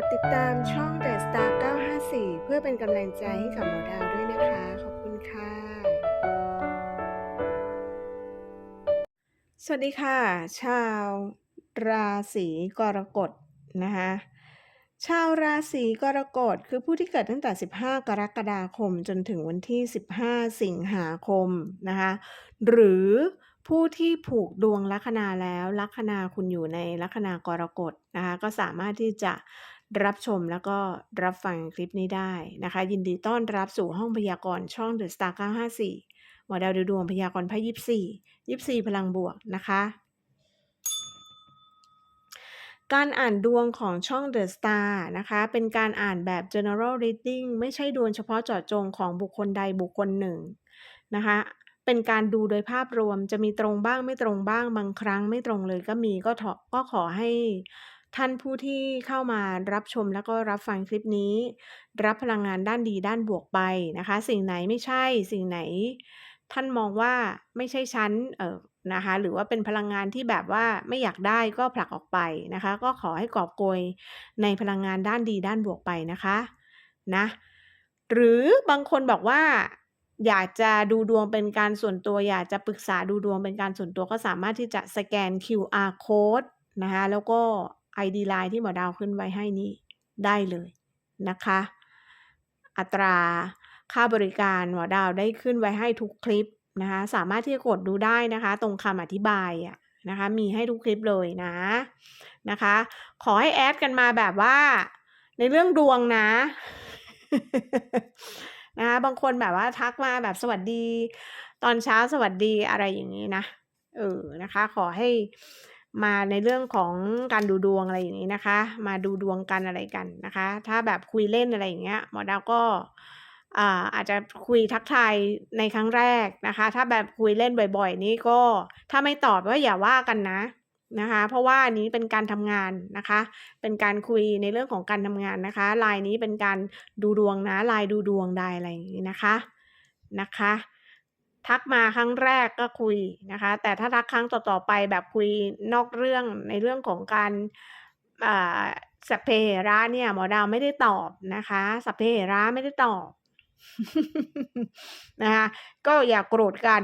ดติดตามช่อง The Star 954 เพื่อเป็นกำลังใจให้กับหมอดาวด้วยนะคะ ขอบคุณค่ะ สวัสดีค่ะ ชาวราศีกรกฎนะคะชาวราศีกรกฎคือผู้ที่เกิดตั้งแต่ 15 กรกฎาคมจนถึงวันที่ 15 สิงหาคมนะคะหรือผู้ที่ผูกดวงลัคนาแล้วลัคนาคุณอยู่ในลัคนากรกฎนะคะก็สามารถที่จะ รับชมแล้วก็รับฟังคลิปนี้ได้นะคะ ยินดีต้อนรับสู่ห้องพยากรณ์ช่อง The Star 954หมอดาวดูดวงพยากรณ์ไพ่ยิปซียิปซีพลังบวกนะคะ การอ่านดวงของช่อง The Star นะคะ เป็นการอ่านแบบ general reading ไม่ใช่ดวงเฉพาะเจาะจงของบุคคลใดบุคคลหนึ่งนะคะเป็นการดูโดยภาพรวมจะมีตรงบ้างไม่ตรงบ้างบางครั้งไม่ตรงเลยก็มีก็ก็ขอให้ ท่านผู้ที่เข้ามารับชมแล้วก็รับฟังคลิปนี้ รับพลังงานด้านดีด้านบวกไปนะคะ สิ่งไหนไม่ใช่สิ่งไหน ท่านมองว่าไม่ใช่ชั้นเออนะคะ หรือว่าเป็นพลังงานที่แบบว่าไม่อยากได้ก็ผลักออกไปนะคะ ก็ขอให้กอบโกยในพลังงานด้านดีด้านบวกไปนะคะนะหรือบางคนบอกว่าอยากจะดูดวงเป็นการส่วนตัว อยากจะปรึกษาดูดวงเป็นการส่วนตัวก็สามารถที่จะสแกน QR code นะคะแล้วก็ ID Line ที่หมอดาวขึ้นไว้ให้นี้ได้เลยนะคะ อัตราค่าบริการหมอดาวได้ขึ้นไว้ให้ทุกคลิปนะคะ สามารถที่จะกดดูได้นะคะ ตรงคำอธิบายอะนะคะ มีให้ทุกคลิปเลยนะนะคะ ขอให้แอดกันมาแบบว่า ในเรื่องดวงนะนะคะบางคนแบบว่าทักมาแบบสวัสดี ตอนเช้าสวัสดีอะไรอย่างนี้นะเออนะคะ ขอให้ มาในเรื่องของการดูดวงอะไรอย่างนี้นะคะ มาดูดวงกันอะไรกันนะคะ ถ้าแบบคุยเล่นอะไรอย่างเงี้ยหมอดาวก็อาอาจจะคุยทักทายในครั้งแรกนะคะ ถ้าแบบคุยเล่นบ่อยๆ นี้ก็ถ้าไม่ตอบก็อย่าว่ากันนะนะคะ เพราะว่าอันนี้เป็นการทำงานนะคะ เป็นการคุยในเรื่องของการทำงานนะคะลายนี้เป็นการดูดวงนะลายดูดวงได้อะไรอย่างนี้นะคะนะคะ ทักมาครั้งแรกก็คุยนะคะ แต่ถ้าทักครั้งต่อๆไปแบบคุยนอกเรื่องในเรื่องของการสัพเพเหระเนี่ย หมอดาวไม่ได้ตอบนะคะสัพเพเหระไม่ได้ตอบนะคะก็อย่ากโกรธกัน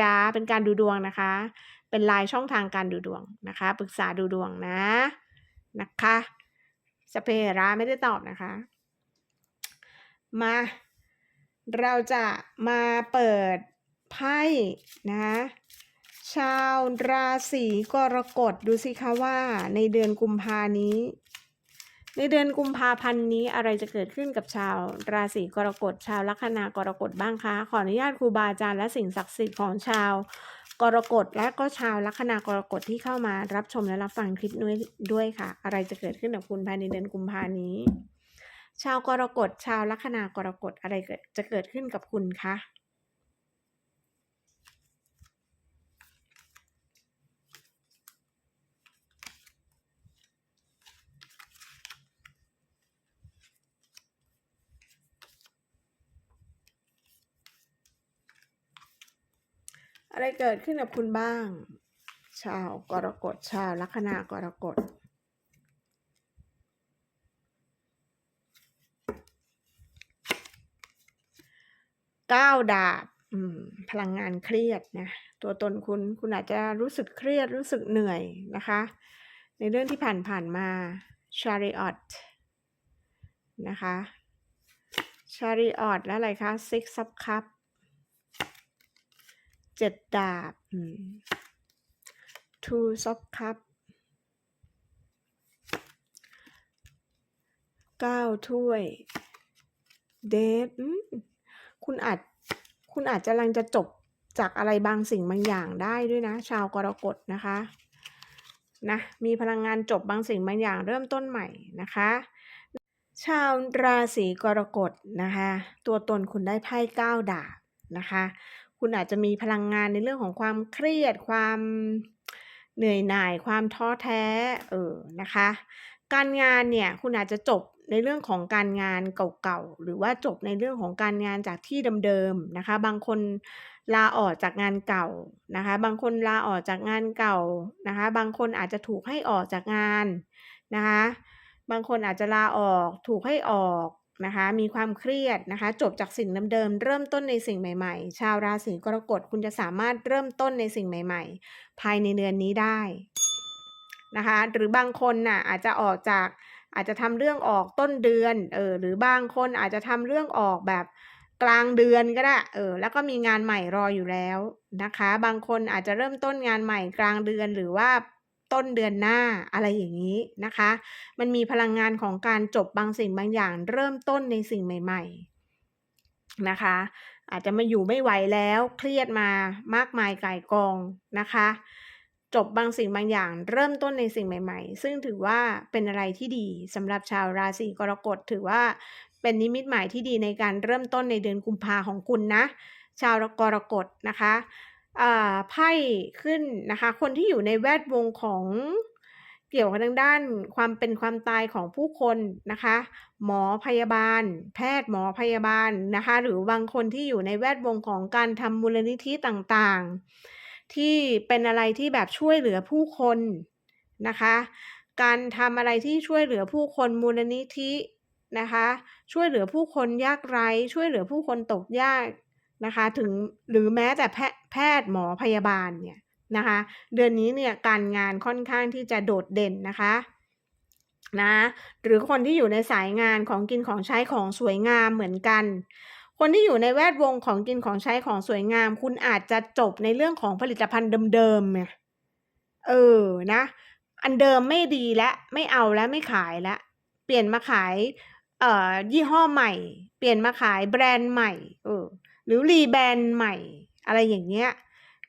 จะเป็นการดูดวงนะคะ เป็นลายช่องทางการดูดวงนะคะปรึกษาดูดวงนะนะคะสเปราไม่ได้ตอบนะคะ มา เราจะมาเปิดไพ่นะชาวราศีกรกฎดูสิคะว่า ในเดือนกุมภานี้ ในเดือนกุมภาพันธ์นี้อะไรจะเกิดขึ้นกับชาวราศีกรกฎชาวลัคนากรกฎบ้างคะขออนุญาตครูบาอาจารย์และสิ่งศักดิ์สิทธิ์ของชาวกรกฎและก็ชาวลัคนากรกฎที่เข้ามารับชมและรับฟังคลิปด้ด้วยค่ะ อะไรจะเกิดขึ้นกับคุณภายในเดือนกุมภานี้ ชาวกรกฎชาวลัคนากรกฎอะไรเกิดจะเกิดขึ้นกับคุณคะอะไรเกิดขึ้นกับคุณบ้าง ชาวกรกฎชาวลัคนากรกฎ ก้าดาบพลังงานเครียดนะตัวตนคุณคุณอาจจะรู้สึกเครียดรู้สึกเหนื่อยนะคะ ในเรื่องที่ผ่านผ่านมา chariot นะคะ chariot และอะไรคะ six of cup เจ็ดดาบอืม two of cup เก้าถ้วย เดท คุณอาจคุณอาจจะกำลังจะจบจากอะไรบางสิ่งบางอย่างได้ด้วยนะ ชาวกรกฎนะคะนะมีพลังงานจบบางสิ่งบางอย่างเริ่มต้นใหม่นะคะ ชาวราศีกรกฎนะคะ ตัวตนคุณได้ไพ่เก้าดาบนะคะ คุณอาจจะมีพลังงานในเรื่องของความเครียดความเหนื่อยหน่ายความท้อแท้เออนะคะ การงานเนี่ยคุณอาจจะจบ ในเรื่องของการงานเก่าๆ หรือว่าจบในเรื่องของการงานจากที่เดิมๆนะคะ บางคนลาออกจากงานเก่านะคะ บางคนลาออกจากงานเก่านะคะ บางคนอาจจะถูกให้ออกจากงานนะคะ บางคนอาจจะลาออกถูกให้ออกนะคะ มีความเครียดนะคะ จบจากสิ่งเดิมๆ เริ่มต้นในสิ่งใหม่ๆ ชาวราศีกรกฎคุณจะสามารถเริ่มต้นในสิ่งใหม่ ๆ ภายในเดือนนี้ได้นะคะ หรือบางคนน่ะอาจจะออกจาก อาจจะทำเรื่องออกต้นเดือนเออหรือบางคนอาจจะทำเรื่องออกแบบกลางเดือนก็ได้เออแล้วก็มีงานใหม่รออยู่แล้วนะคะ บางคนอาจจะเริ่มต้นงานใหม่กลางเดือนหรือว่าต้นเดือนหน้าอะไรอย่างนี้นะคะ มันมีพลังงานของการจบบางสิ่งบางอย่าง เริ่มต้นในสิ่งใหม่ ๆนะคะ อาจจะมาอยู่ไม่ไหวแล้วเครียดมามากมายก่ายกองนะคะ จบบางสิ่งบางอย่าง เริ่มต้นในสิ่งใหม่ ๆ ซึ่งถือว่าเป็นอะไรที่ดีสำหรับชาวราศีกรกฎถือว่าเป็นนิมิตหมายที่ดีในการเริ่มต้นในเดือนกุมภาของคุณนะ ชาวกรกฎนะคะอ่าไพ่ขึ้นนะคะ คนที่อยู่ในแวดวงของเกี่ยวกับทางด้านความเป็นความตายของผู้คนนะคะ หมอพยาบาล แพทย์หมอพยาบาลนะคะ หรือบางคนที่อยู่ในแวดวงของการทำมูลนิธิต่างๆ ที่เป็นอะไรที่แบบช่วยเหลือผู้คนนะคะ การทำอะไรที่ช่วยเหลือผู้คนมูลนิธินะคะ ช่วยเหลือผู้คนยากไร้ ช่วยเหลือผู้คนตกยากนะคะ ถึงหรือแม้แต่แพแพทย์หมอพยาบาลเนี่ยนะคะ เดือนนี้เนี่ยการงานค่อนข้างที่จะโดดเด่นนะคะนะหรือคนที่อยู่ในสายงานของกินของใช้ของสวยงามเหมือนกัน คนที่อยู่ในแวดวงของกินของใช้ของสวยงาม คุณอาจจะจบในเรื่องของผลิตภัณฑ์เดิมๆไงเออนะ อันเดิมไม่ดีแล้วไม่เอาแล้วไม่ขายแล้วเปลี่ยนมาขายเอ่อยี่ห้อใหม่ เปลี่ยนมาขายแบรนด์ใหม่เออหรือรีแบรนด์ใหม่ อะไรอย่างเงี้ย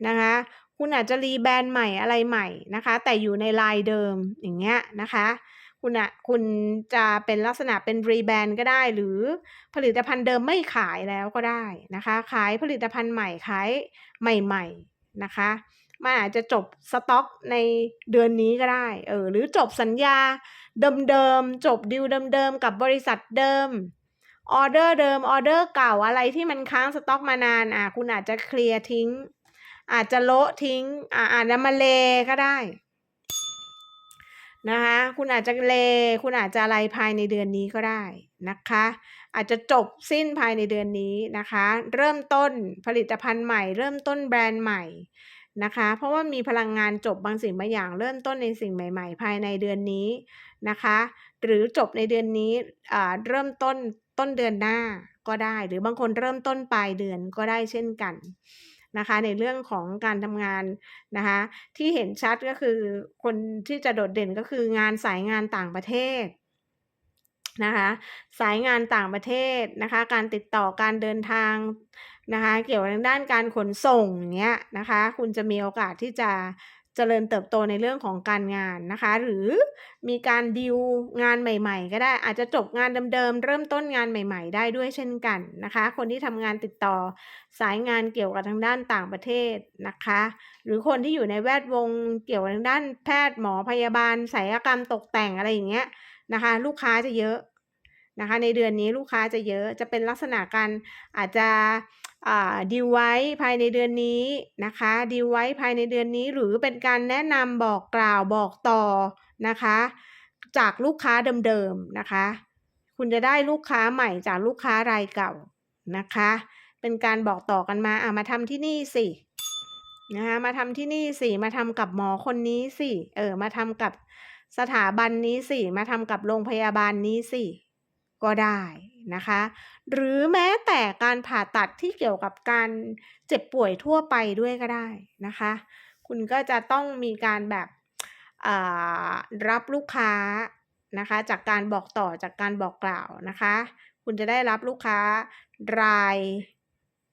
นะคะคุณอาจจะรีแบรนด์ใหม่อะไรใหม่นะคะ แต่อยู่ในลายเดิมอย่างเงี้ยนะคะ คุณอะคุณจะเป็นลักษณะเป็นรีแบรนด์ก็ได้ หรือผลิตภัณฑ์เดิมไม่ขายแล้วก็ได้นะคะ ขายผลิตภัณฑ์ใหม่ขายใหม่ ๆนะคะมันอาจจะจบสต็อกในเดือนนี้ก็ได้เออหรือจบสัญญาเดิมๆจบดีลเดิมๆกับบริษัทเดิมออเดอร์เดิมออเดอร์เก่าอะไรที่มันค้างสต็อกมานานอ่าคุณอาจจะเคลียร์ทิ้ง อาจจะโละทิ้งอ่าอาจจะมาเลก็ได้ นะคะคุณอาจจะเล คุณอาจจะอะไรภายในเดือนนี้ก็ได้นะคะ อาจจะจบสิ้นภายในเดือนนี้นะคะ เริ่มต้นผลิตภัณฑ์ใหม่ เริ่มต้นแบรนด์ใหม่นะคะ เพราะว่ามีพลังงานจบบางสิ่งบางอย่างเริ่มต้นในสิ่งใหม่ ๆ ภายในเดือนนี้นะคะ หรือจบในเดือนนี้อ่าเริ่มต้นต้นเดือนหน้าก็ได้ หรือบางคนเริ่มต้นปลายเดือนก็ได้เช่นกัน นะคะ ในเรื่องของการทำงานนะคะ ที่เห็นชัดก็คือคนที่จะโดดเด่นก็คืองานสายงานต่างประเทศนะคะสายงานต่างประเทศนะคะ การติดต่อการเดินทางนะคะ เกี่ยวกับด้านการขนส่งอย่างเงี้ยนะคะ คุณจะมีโอกาสที่จะ เจริญเติบโตในเรื่องของการงานนะคะ หรือมีการดีลงานใหม่ ๆ ก็ได้อาจจะจบงานเดิมๆเริ่มต้นงานใหม่ ๆ ได้ด้วยเช่นกันนะคะ คนที่ทำงานติดต่อสายงานเกี่ยวกับทางด้านต่างประเทศนะคะ หรือคนที่อยู่ในแวดวงเกี่ยวกับทางด้านแพทย์หมอพยาบาลศัลยกรรมตกแต่งอะไรอย่างเงี้ยนะคะ ลูกค้าจะเยอะนะคะในเดือนนี้ลูกค้าจะเยอะจะเป็นลักษณะการอาจจะ ดีลไว้ภายในเดือนนี้นะคะดีลไว้ภายในเดือนนี้หรือเป็นการแนะนำบอกกล่าวบอกต่อนะคะ จากลูกค้าเดิมๆนะคะ คุณจะได้ลูกค้าใหม่จากลูกค้ารายเก่านะคะ เป็นการบอกต่อกันมาอะมาทำที่นี่สินะคะมาทำที่นี่สิมาทำกับหมอคนนี้สิเออมาทำกับสถาบันนี้สิมาทำกับโรงพยาบาลนี้สิ ก็ได้นะคะ หรือแม้แต่การผ่าตัดที่เกี่ยวกับการเจ็บป่วยทั่วไปด้วยก็ได้นะคะ คุณก็จะต้องมีการแบบรับลูกค้านะคะ จากการบอกต่อจากการบอกกล่าวนะคะ คุณจะได้รับลูกค้าราย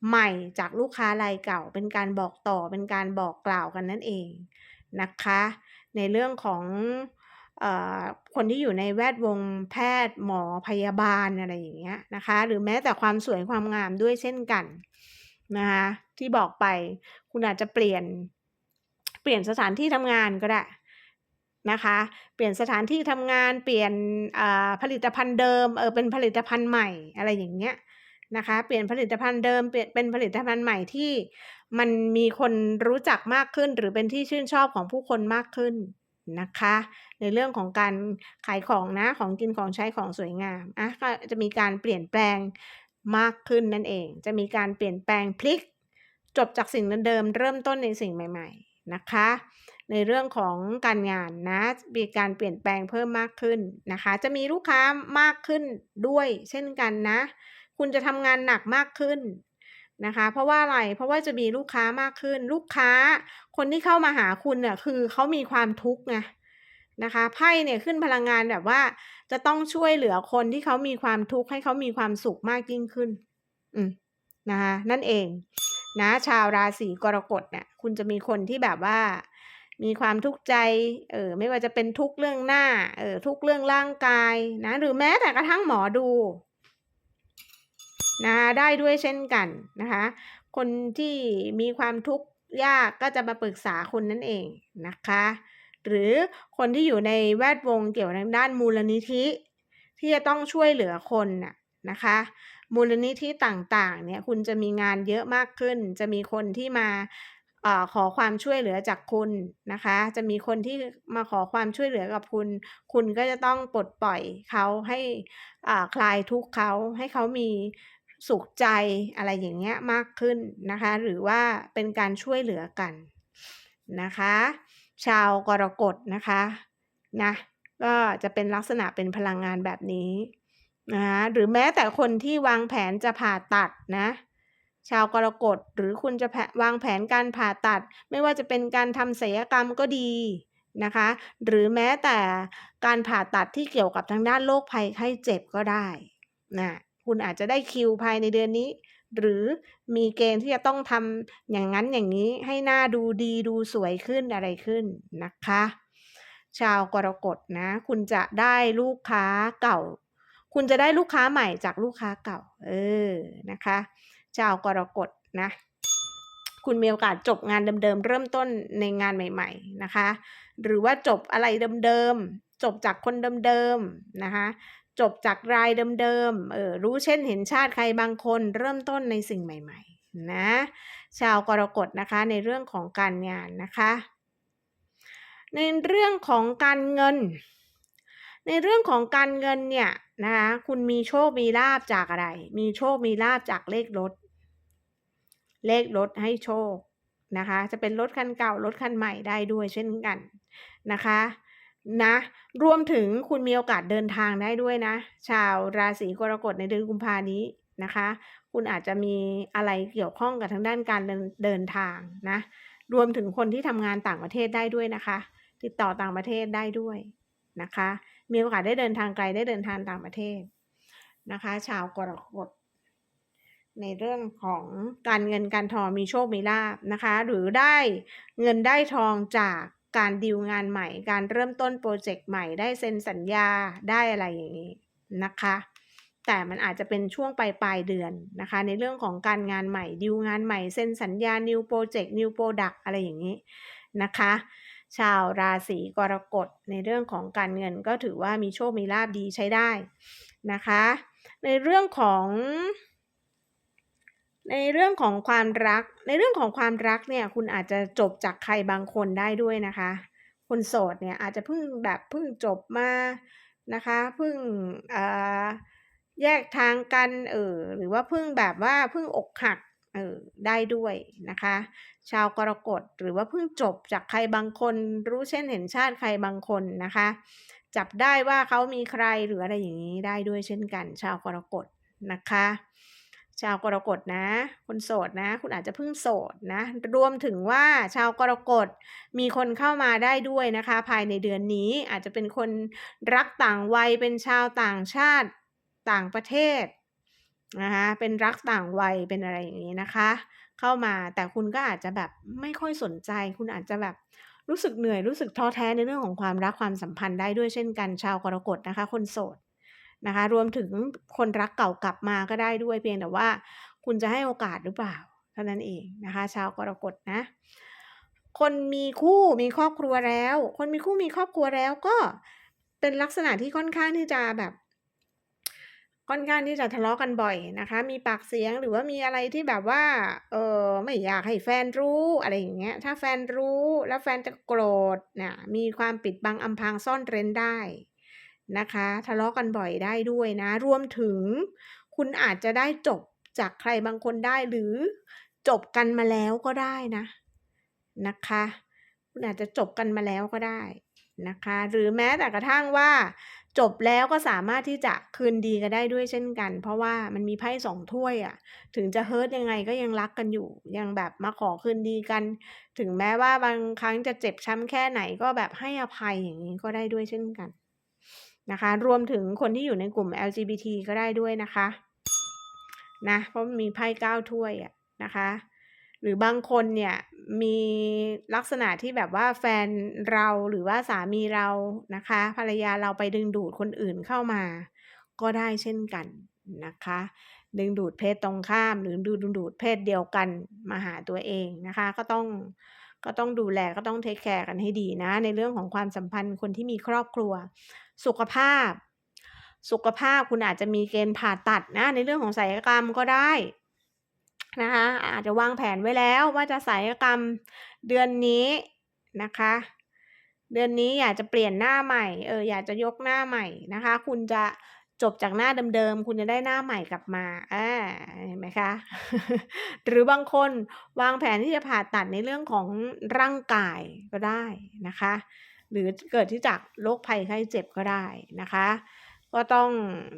ใหม่จากลูกค้ารายเก่า เป็นการบอกต่อเป็นการบอกกล่าวกันนั่นเองนะคะ ในเรื่องของ คนที่อยู่ในแวดวงแพทย์หมอพยาบาลอะไรอย่างเงี้ยนะคะ หรือแม้แต่ความสวยความงามด้วยเช่นกันนะคะที่บอกไปคุณอาจจะเปลี่ยนเปลี่ยนสถานที่ทำงานก็ได้นะคะ เปลี่ยนสถานที่ทำงานเปลี่ยนผลิตภัณฑ์เดิมเออเป็นผลิตภัณฑ์ใหม่อะไรอย่างเงี้ยนะคะเปลี่ยนผลิตภัณฑ์เดิมเปลี่ยนเป็นผลิตภัณฑ์ใหม่ที่มันมีคนรู้จักมากขึ้น หรือเป็นที่ชื่นชอบของผู้คนมากขึ้น นะคะ ในเรื่องของการขายของนะของกินของใช้ของสวยงามอะก็จะมีการเปลี่ยนแปลงมากขึ้นนั่นเอง จะมีการเปลี่ยนแปลงพลิก จบจากสิ่งเดิมเริ่มต้นในสิ่งใหม่ ๆนะคะ ในเรื่องของการงานนะมีการเปลี่ยนแปลงเพิ่มมากขึ้นนะคะ จะมีลูกค้ามากขึ้นด้วยเช่นกันนะ คุณจะทำงานหนักมากขึ้น นะคะ เพราะว่าอะไรเพราะว่าจะมีลูกค้ามากขึ้น ลูกค้าคนที่เข้ามาหาคุณเนี่ยคือเขามีความทุกข์ไงนะคะไพ่เนี่ยขึ้นพลังงานแบบว่า จะต้องช่วยเหลือคนที่เขามีความทุกข์ให้เขามีความสุขมากยิ่งขึ้น อืมนะคะนั่นเองนะชาวราศีกรกฎเนี่ยคุณจะมีคนที่แบบว่า มีความทุกข์ใจเออไม่ว่าจะเป็นทุกเรื่องหน้าเออทุกเรื่องร่างกายนะหรือแม้แต่กระทั่งหมอดู นะได้ด้วยเช่นกันนะคะ คนที่มีความทุกข์ยากก็จะมาปรึกษาคุณนั่นเองนะคะ หรือคนที่อยู่ในแวดวงเกี่ยวกับด้านมูลนิธิ ที่จะต้องช่วยเหลือคนน่ะนะคะ มูลนิธิต่างๆเนี่ยคุณจะมีงานเยอะมากขึ้น จะมีคนที่มาอขอความช่วยเหลือจากคุณนะคะ จะมีคนที่มาขอความช่วยเหลือกับคุณ คุณก็จะต้องปลดปล่อยเขาให้คลายทุกข์เขาให้เขามี สุขใจอะไรอย่างเงี้ยมากขึ้นนะคะ หรือว่าเป็นการช่วยเหลือกันนะคะ ชาวกรกฎนะคะนะก็จะเป็นลักษณะเป็นพลังงานแบบนี้นะคะหรือแม้แต่คนที่วางแผนจะผ่าตัดนะชาวกรกฎหรือคุณจะวางแผนการผ่าตัด ไม่ว่าจะเป็นการทำศัลยกรรมก็ดีนะคะ หรือแม้แต่การผ่าตัดที่เกี่ยวกับทางด้านโรคภัยไข้เจ็บก็ได้นะ คุณอาจจะได้คิวภายในเดือนนี้ หรือมีเกณฑ์ที่จะต้องทำอย่างนั้นอย่างนี้ให้หน้าดูดีดูสวยขึ้นอะไรขึ้นนะคะ ชาวกรกฎนะ คุณจะได้ลูกค้าเก่า คุณจะได้ลูกค้าใหม่จากลูกค้าเก่า เออนะคะ ชาวกรกฎนะคุณมีโอกาสจบงานเดิมๆ เริ่มต้นในงานใหม่ๆนะคะ หรือว่าจบอะไรเดิมๆ จบจากคนเดิมๆ นะคะ จบจากรายเดิมๆเออรู้เช่นเห็นชาติใครบางคนเริ่มต้นในสิ่งใหม่ ๆ นะ ชาวกรกฎนะคะในเรื่องของการงานนะคะ ในเรื่องของการเงิน ในเรื่องของการเงินเนี่ยนะคะคุณมีโชคมีลาบจากอะไร มีโชคมีลาบจากเลขรถ เลขรถให้โชคนะคะ จะเป็นรถคันเก่ารถคันใหม่ได้ด้วยเช่นกันนะคะ นะ รวมถึงคุณมีโอกาสเดินทางได้ด้วยนะ ชาวราศีกรกฎในเดือนกุมภานี้นะคะ คุณอาจจะมีอะไรเกี่ยวข้องกับทางด้านการเดินทางนะ รวมถึงคนที่ทำงานต่างประเทศได้ด้วยนะคะ ติดต่อต่างประเทศได้ด้วยนะคะ มีโอกาสได้เดินทางไกลได้เดินทางต่างประเทศนะคะ ชาวกรกฎในเรื่องของการเงินการทองมีโชคมีลาบนะคะ หรือได้เงินได้ทองจาก การดีลงานใหม่ การเริ่มต้นโปรเจกต์ใหม่ได้เซ็นสัญญาได้อะไรอย่างนี้นะคะ แต่มันอาจจะเป็นช่วงปลายปลายเดือนนะคะ ในเรื่องของการงานใหม่ดีลงานใหม่เซ็นสัญญา new project new product อะไรอย่างนี้นะคะ ชาวราศีกรกฎในเรื่องของการเงินก็ถือว่ามีโชคมีลาบดีใช้ได้นะคะ ในเรื่องของ ในเรื่องของความรัก ในเรื่องของความรักเนี่ย คุณอาจจะจบจากใครบางคนได้ด้วยนะคะ คนโสดเนี่ยอาจจะเพิ่งแบบเพิ่งจบมานะคะเพิ่งแยกทางกันเออหรือว่าเพิ่งแบบว่าเพิ่งอกหักเออได้ด้วยนะคะ ชาวกรกฎหรือว่าเพิ่งจบจากใครบางคน รู้เช่นเห็นชาติใครบางคนนะคะ จับได้ว่าเขามีใครหรืออะไรอย่างนี้ได้ด้วยเช่นกัน ชาวกรกฎนะคะ ชาวกรกฎนะคนโสดนะ คุณอาจจะเพิ่งโสดนะ รวมถึงว่าชาวกรกฎมีคนเข้ามาได้ด้วยนะคะ ภายในเดือนนี้อาจจะเป็นคนรักต่างวัยเป็นชาวต่างชาติต่างประเทศนะคะเป็นรักต่างวัยเป็นอะไรอย่างนี้นะคะ เข้ามาแต่คุณก็อาจจะแบบไม่ค่อยสนใจ คุณอาจจะแบบรู้สึกเหนื่อยรู้สึกท้อแท้ในเรื่องของความรักความสัมพันธ์ได้ด้วยเช่นกันชาวกรกฎนะคะ คนโสด นะคะ รวมถึงคนรักเก่ากลับมาก็ได้ด้วยเพียงแต่ว่า คุณจะให้โอกาสหรือเปล่าเท่านั้นเองนะคะ ชาวกรกฎนะ คนมีคู่มีครอบครัวแล้ว คนมีคู่มีครอบครัวแล้วก็เป็นลักษณะที่ค่อนข้างที่จะแบบ ค่อนข้างที่จะทะเลาะกันบ่อยนะคะ มีปากเสียงหรือว่ามีอะไรที่แบบว่า เออไม่อยากให้แฟนรู้อะไรอย่างเงี้ย ถ้าแฟนรู้แล้วแฟนจะโกรธน่ะมีความปิดบังอำพรางซ่อนเร้นได้ นะคะทะเลาะกันบ่อยได้ด้วยนะ รวมถึงคุณอาจจะได้จบจากใครบางคนได้หรือจบกันมาแล้วก็ได้นะนะคะ คุณอาจจะจบกันมาแล้วก็ได้นะคะ หรือแม้แต่กระทั่งว่า จบแล้วก็สามารถที่จะคืนดีกันได้ด้วยเช่นกัน เพราะว่ามันมีไพ่2ถ้วยอะถึงจะเฮิร์ตยังไงก็ยังรักกันอยู่ ยังแบบมาขอคืนดีกัน ถึงแม้ว่าบางครั้งจะเจ็บช้ำแค่ไหนก็แบบให้อภัยอย่างงี้ก็ได้ด้วยเช่นกัน นะคะ รวมถึงคนที่อยู่ในกลุ่ม LGBT ก็ได้ด้วยนะคะนะเพราะมีไพ่9ถ้วยอะนะคะ หรือบางคนเนี่ยมีลักษณะที่แบบว่าแฟนเราหรือว่าสามีเรานะคะ ภรรยาเราไปดึงดูดคนอื่นเข้ามา ก็ได้เช่นกันนะคะ ดึงดูดเพศตรงข้าม หรือดึงดูดเพศเดียวกันมาหาตัวเองนะคะ ก็ต้องก็ต้องดูแลก็ต้องเทกแคร์กันให้ดีนะ ในเรื่องของความสัมพันธ์คนที่มีครอบครัว สุขภาพ สุขภาพคุณอาจจะมีเกณฑ์ผ่าตัดนะในเรื่องของศัลยกรรมก็ได้นะคะอาจจะวางแผนไว้แล้วว่าจะศัลยกรรมเดือนนี้นะคะ เดือนนี้อยากจะเปลี่ยนหน้าใหม่เอออยากจะยกหน้าใหม่นะคะ คุณจะจบจากหน้าเดิมๆ คุณจะได้หน้าใหม่กลับมาอ่าเห็นไหมคะ หรือบางคนวางแผนที่จะผ่าตัดในเรื่องของร่างกายก็ได้นะคะ หรือเกิดที่จากโรคภัยไข้เจ็บก็ได้นะคะ ก็ต้อง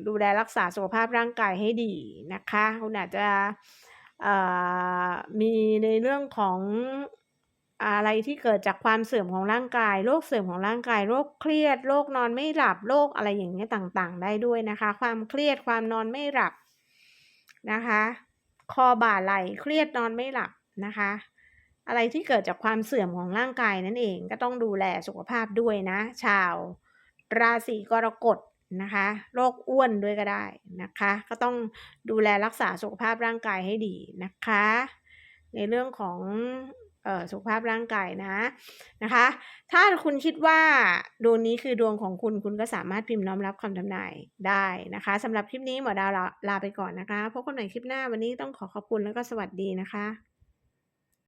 ดูแลรักษาสุขภาพร่างกายให้ดีนะคะคุณอาจจะมีในเรื่องของอะไรที่เกิดจากความเสื่อมของร่างกาย โรคเสื่อมของร่างกาย โรคเครียด โรคนอนไม่หลับ โรคอะไรอย่างเงี้ยต่างๆ ได้ด้วยนะคะ ความเครียด ความนอนไม่หลับนะคะ คอบ่าไหล่เครียดนอนไม่หลับนะคะ อะไรที่เกิดจากความเสื่อมของร่างกายนั่นเองก็ต้องดูแลสุขภาพด้วยนะ ชาว ราศีกรกฎนะคะโรคอ้วนด้วยก็ได้นะคะ ก็ต้องดูแลรักษาสุขภาพร่างกายให้ดีนะคะ ในเรื่องของออสุขภาพร่างกายนะนะคะ ถ้าคุณคิดว่าดวงนี้คือดวงของคุณคุณก็สามารถพิมพ์น้อมรับคำทำนายได้นะคะสำหรับคลิปนี้หมอดาวลาลาไปก่อนนะคะพบกันใหม่คลิปหน้าวันนี้ต้องขอขอบคุณแล้วก็สวัสดีนะคะ